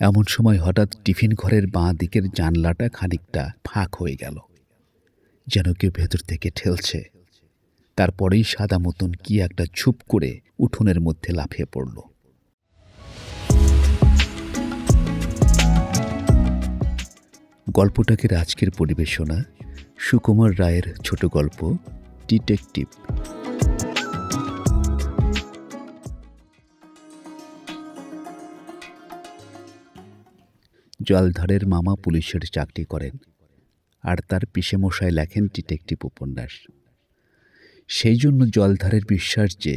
এমন সময় হঠাৎ টিফিন ঘরের বাঁ দিকের জানলাটা খানিকটা ফাঁক হয়ে গেল, যেন কেউ ভেতর থেকে ঠেলছে। তারপরেই সাদা মতন কি একটা ছুপ করে উঠোনের মধ্যে লাফিয়ে পড়ল। গল্পটাকে আজকের পরিবেশনা সুকুমার রায়ের ছোট গল্প, ডিটেকটিভ। জলধরের মামা পুলিশের চাকরি করেন আর তার পিসেমশাই লেখেন ডিটেকটিভ উপন্যাস। সেই জন্য জলধারের বিশ্বাস যে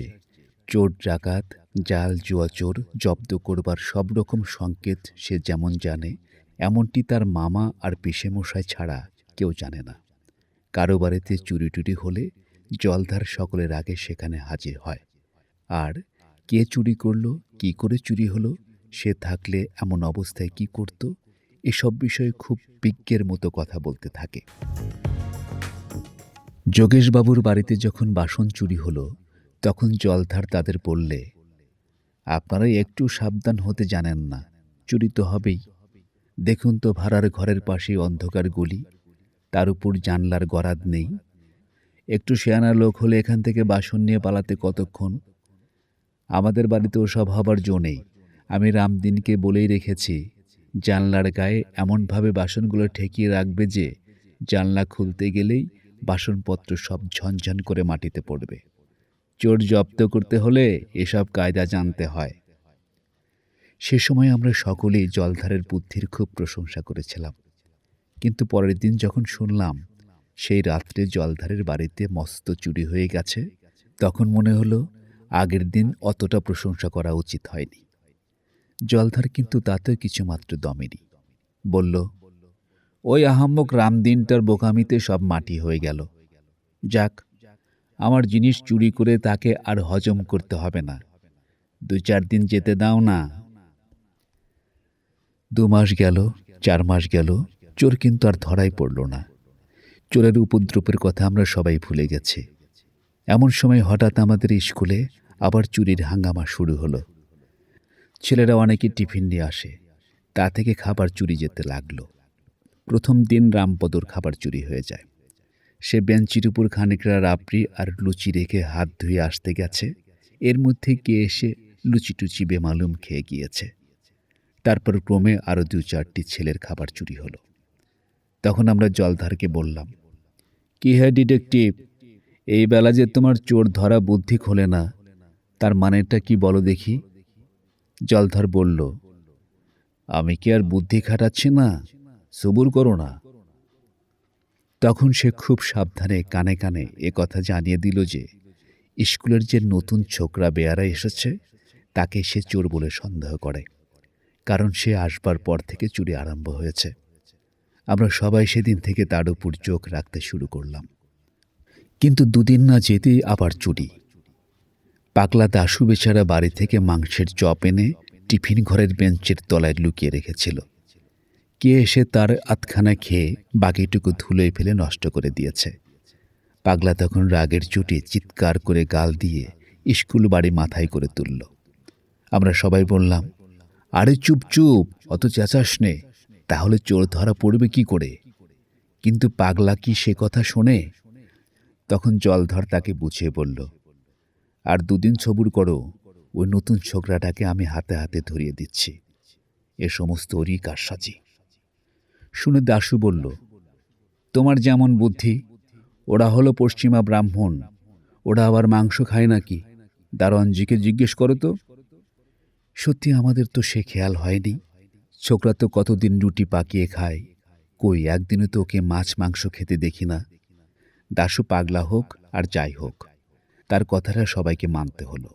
চোর ডাকাত, জাল জুয়া চোর জব্দ করবার সব রকম সংকেত সে যেমন জানে, এমনটি তার মামা আর পিসেমশাই ছাড়া কেউ জানে না। কারও বাড়িতে চুরি টুরি হলে জলধার সকলের আগে সেখানে হাজির হয়। আর কে চুরি করল, কি করে চুরি হলো সে থাকলে এমন অবস্থায় কি করত? এসব বিষয়ে খুব বিজ্ঞের মতো কথা বলতে থাকে। যোগেশবাবুর বাড়িতে যখন বাসন চুরি হলো, তখন জলধার তাদের বললে, আপনারা একটু সাবধান হতে জানেন না, চুরি তো হবেই। দেখুন তো ভাড়ার ঘরের পাশে অন্ধকার গলি, তার উপর জানলার গরাদ নেই। একটু শেয়ানা লোক হলে এখান থেকে বাসন নিয়ে পালাতে কতক্ষণ? আমাদের বাড়িতে ওসব হবার জো নেই। আমি রামদিনকে বলেই রেখেছি, জানলার গায়ে এমনভাবে বাসনগুলো ঠেকিয়ে রাখবে যে, জানলা খুলতে গেলেই বাসনপত্র সব ঝনঝন করে মাটিতে পড়বে। চোর জব্দ করতে হলে এসব কায়দা জানতে হয়। সে সময় আমরা সকলেই জলধারের বুদ্ধির খুব প্রশংসা করেছিলাম। কিন্তু পরের দিন যখন শুনলাম সেই রাত্রে জলধারের বাড়িতে মস্ত চুরি হয়ে গেছে, তখন মনে হলো আগের দিন অতটা প্রশংসা করা উচিত হয়নি। জলধার কিন্তু তাতেও কিছুমাত্র দমেনি বলল, ওই আহাম্মক রামদিনটার বোকামিতে সব মাটি হয়ে গেল। যাক, আমার জিনিস চুরি করে তাকে আর হজম করতে হবে না। দু চার দিন যেতে দাও না। দু মাস গেল, চার মাস গেল, চোর কিন্তু আর ধরাই পড়ল না। চোরের উপদ্রবের কথা আমরা সবাই ভুলে গেছি। এমন সময় হঠাৎ আমাদের স্কুলে আবার চুরির হাঙ্গামা শুরু হলো। ছেলেরা অনেকে টিফিন নিয়ে আসে। তা থেকে খাবার চুরি যেতে লাগল। প্রথম দিন রামপদর খাবার চুরি হয়ে যায়। সে বেঞ্চির উপর খানিকরা রাবড়ি আর লুচি রেখে হাত ধুয়ে আসতে গেছে। এর মধ্যে কে এসে লুচি টুচি বেমালুম খেয়ে গিয়েছে। তারপর ক্রমে আরও দু চারটি ছেলের খাবার চুরি হলো। তখন আমরা জলধারকে বললাম, কি হ্যাঁ ডিটেকটিভ? এই বেলা যে তোমার চোর ধরা বুদ্ধি খোলে না। তার মানেটা কি বলো দেখি? জলধর বলল, আমি কি আর বুদ্ধি খাটাচ্ছি না সবুর করো না। তখন সে খুব সাবধানে কানে কানে এ কথা জানিয়ে দিল যে, স্কুলের যে নতুন ছোকরা বেয়ারা এসেছে, তাকে সে চোর বলে সন্দেহ করে, কারণ সে আসবার পর থেকে চুরি আরম্ভ হয়েছে। আমরা সবাই সেদিন থেকে তার উপর চোখ রাখতে শুরু করলাম। কিন্তু দুদিন না যেতেই আবার চুরি। পাগলা দাশু বেচারা বাড়ি থেকে মাংসের চপ এনে টিফিন ঘরের বেঞ্চের তলায় লুকিয়ে রেখেছিল। কে এসে তার আতখানা খেয়ে বাকিটুকু ধুলোয় ফেলে নষ্ট করে দিয়েছে। পাগলা তখন রাগের চুটি চিৎকার করে গাল দিয়ে স্কুল বাড়ি মাথায় করে তুলল। আমরা সবাই বললাম, আরে চুপ চুপ, অত চেঁচাস নে, তাহলে চোর ধরা পড়বে কি করে? কিন্তু পাগলা কি সে কথা শোনে? তখন জলধর তাকে বুঝিয়ে বলল আর দুদিন সবুর করো, ওই নতুন ছোকরাটাকে আমি হাতে হাতে ধরিয়ে দিচ্ছি। এ সমস্ত ওরই কারসাজি। শুনে দাশু বলল, তোমার যেমন বুদ্ধি, ওরা হলো পশ্চিমা ব্রাহ্মণ, ওরা আবার মাংস খায় নাকি? দারোয়ানজিকে জিজ্ঞেস করো তো। সত্যি আমাদের তো সে খেয়াল হয়নি। ছোকরা তো কতদিন রুটি পাকিয়ে খায়, কই একদিনে তো ওকে মাছ মাংস খেতে দেখি না। দাশু পাগলা হোক আর যাই হোক। তার কথাটা সবাইকে মানতে হলো।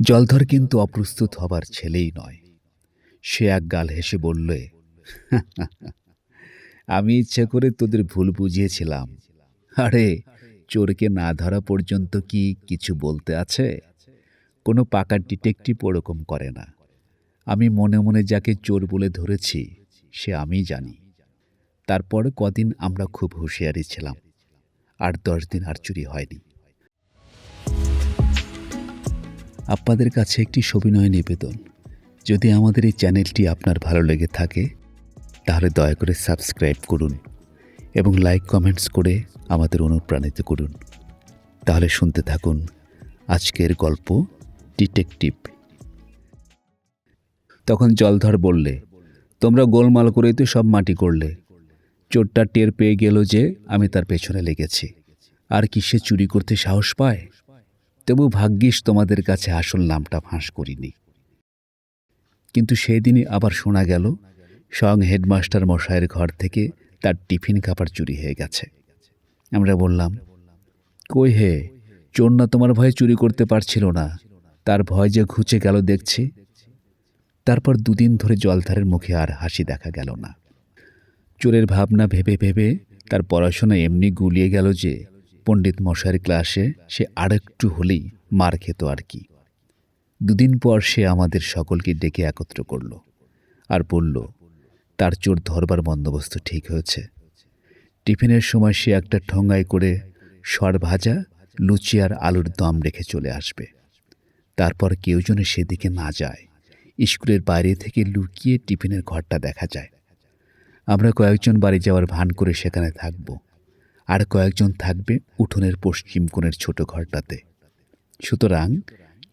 জলধর কিন্তু অপ্রস্তুত হবার ছেলেই নয়। সে এক গাল হেসে বললে, আমি ইচ্ছে করে তোদের ভুল বুঝিয়েছিলাম। আরে, চোরকে না ধরা পর্যন্ত কি কিছু বলতে আছে? কোনো পাকা ডিটেকটিভ ওরকম করে না। আমি মনে মনে যাকে চোর বলে ধরেছি, সে আমি জানি। তারপর কদিন আমরা খুব হুঁশিয়ারি ছিলাম। আর দশ দিন আর চুরি হয়নি। আপনাদের কাছে একটি সবিনয় নিবেদন। যদি আমাদের এই চ্যানেলটি আপনার ভালো লেগে থাকে, তাহলে দয়া করে সাবস্ক্রাইব করুন এবং লাইক কমেন্টস করে আমাদের অনুপ্রাণিত করুন। তাহলে শুনতে থাকুন আজকের গল্প ডিটেকটিভ। তখন জলধর বললে, তোমরা গোলমাল করেই তো সব মাটি করলে। চোরটা টের পেয়ে গেল যে আমি তার পেছনে লেগেছি। আর কি সে চুরি করতে সাহস পায়? তবু ভাগ্যিস তোমাদের কাছে আসল নামটা ফাঁস করিনি। কিন্তু সেই দিনই আবার শোনা গেল, স্বয়ং হেডমাস্টার মশাইয়ের ঘর থেকে তার টিফিন খাবার চুরি হয়ে গেছে। আমরা বললাম, কই হে চোর না তোমার ভয়ে চুরি করতে পারছিল না, তার ভয় যে ঘুচে গেল দেখছি। তারপর দুদিন ধরে জলধারের মুখে আর হাসি দেখা গেল না। চোরের ভাবনা ভেবে ভেবে তার পড়াশোনা এমনি গুলিয়ে গেল যে পণ্ডিত মশাইয়ের ক্লাসে সে আরেকটু হলেই মার খেত আর কি। দুদিন পর সে আমাদের সকলকে ডেকে একত্র করল আর বলল, তার চোর ধরবার বন্দোবস্ত ঠিক হয়েছে। টিফিনের সময় সে একটা ঠোঙ্গায় করে সর ভাজা, লুচি আর আলুর দম রেখে চলে আসবে। তারপর কেউ যেন সেদিকে না যায়। স্কুলের বাইরে থেকে লুকিয়ে টিফিনের ঘরটা দেখা যায়। আমরা কয়েকজন বাড়ি যাওয়ার ভান করে সেখানে থাকব। আর কয়েকজন থাকবে উঠোনের পশ্চিম কোণের ছোট ঘরটাতে। সুতরাং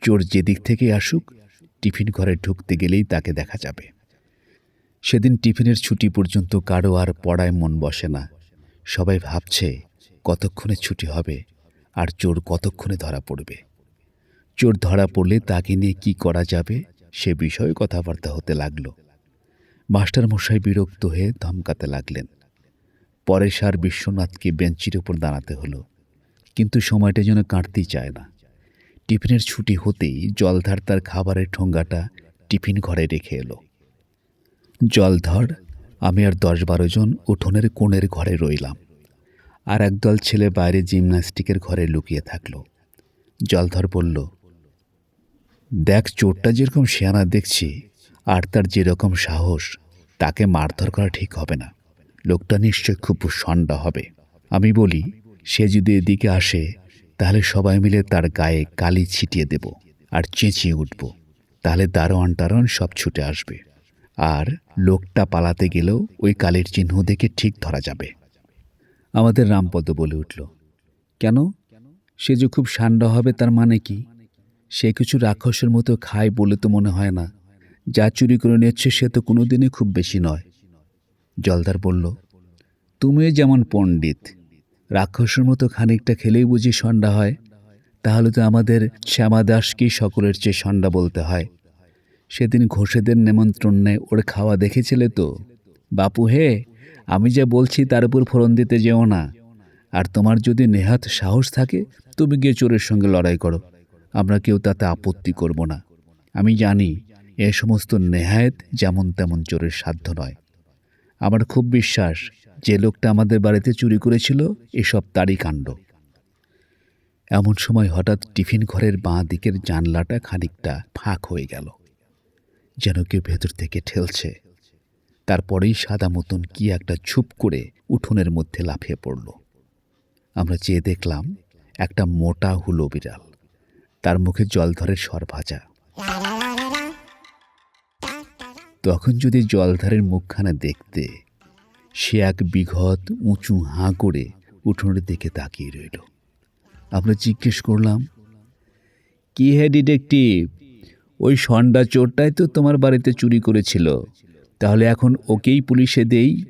চোর যেদিক থেকে আসুক, টিফিন ঘরে ঢুকতে গেলেই তাকে দেখা যাবে। সেদিন টিফিনের ছুটি পর্যন্ত কারও আর পড়ায় মন বসে না। সবাই ভাবছে, কতক্ষণে ছুটি হবে আর চোর কতক্ষণে ধরা পড়বে? চোর ধরা পড়লে তাকে নিয়ে কি করা যাবে সে বিষয়ে কথাবার্তা হতে লাগল। মাস্টার মশাই বিরক্ত হয়ে ধমকাতে লাগলেন। পরে সার বিশ্বনাথকে বেঞ্চির ওপর দাঁড়াতে হলো। কিন্তু সময়টা যেন কাটতেই চায় না। টিফিনের ছুটি হতেই জলধার তার খাবারের ঠোঙ্গাটা টিফিন ঘরে রেখে এলো। জলধর, আমি আর দশ বারো জন উঠোনের কোণের ঘরে রইলাম আর একদল ছেলে বাইরে জিমন্যাস্টিকের ঘরে লুকিয়ে থাকল। জলধর বলল, দেখ, চোরটা যেরকম শেয়ানা দেখছি আর তার যেরকম সাহস, তাকে মারধর করা ঠিক হবে না। লোকটা নিশ্চয় খুব সন্ডা হবে। আমি বলি, সে যদি এদিকে আসে, তাহলে সবাই মিলে তার গায়ে কালি ছিটিয়ে দেব আর চেঁচিয়ে উঠব। তাহলে দারোয়ান টারোয়ান সব ছুটে আসবে। আর লোকটা পালাতে গেলেও ওই কালির চিহ্ন দেখে ঠিক ধরা যাবে। আমাদের রামপদ বলে উঠল, কেন? সে যে খুব সান্ডা হবে তার মানে কি? সে কিছু রাক্ষসের মতো খায় বলে তো মনে হয় না। যা চুরি করে নিচ্ছে সে তো কোনোদিনই খুব বেশি নয়। জলদার বলল তুমি যেমন পণ্ডিত, রাক্ষসের মতো খানিকটা খেলেই বুঝি সন্ডা হয়। তাহলে তো আমাদের শ্যামাদাসকেই সকলের চেয়ে সন্ডা বলতে হয়। সেদিন ঘোষেদের নেমন্ত্রণ ওর খাওয়া দেখেছিলে তো? বাপু হে, আমি যা বলছি তার উপর ফোরন দিতে যেও না। আর তোমার যদি নেহাত সাহস থাকে, তুমি গিয়ে চোরের সঙ্গে লড়াই করো। আমরা কেউ তাতে আপত্তি করব না। আমি জানি এ সমস্ত নেহায়েত যেমন তেমন চোরের সাধ্য নয়। আমার খুব বিশ্বাস যে লোকটা আমাদের বাড়িতে চুরি করেছিল এসব তারই কাণ্ড। এমন সময় হঠাৎ টিফিন ঘরের বাঁ দিকের জানলাটা খানিকটা ফাঁক হয়ে গেল। যেন কেউ ভেতর থেকে ঠেলছে। তারপরেই সাদা মতন কি একটা ছুপ করে উঠোনের মধ্যে লাফিয়ে পড়ল। আমরা চেয়ে দেখলাম একটা মোটা হুলো বিড়াল। তার মুখে জলধরের সর ভাজা। তখন যদি জলধারের মুখখানা দেখতে, সে এক বিঘত উঁচু হাঁ করে উঠোনের দিকে তাকিয়ে রইল। আমরা জিজ্ঞেস করলাম, কি হে ডিটেকটিভ? ওই সন্ডা চোরটাই তো তোমার বাড়িতে চুরি করেছিল। তাহলে এখন ওকেই পুলিশে দেই?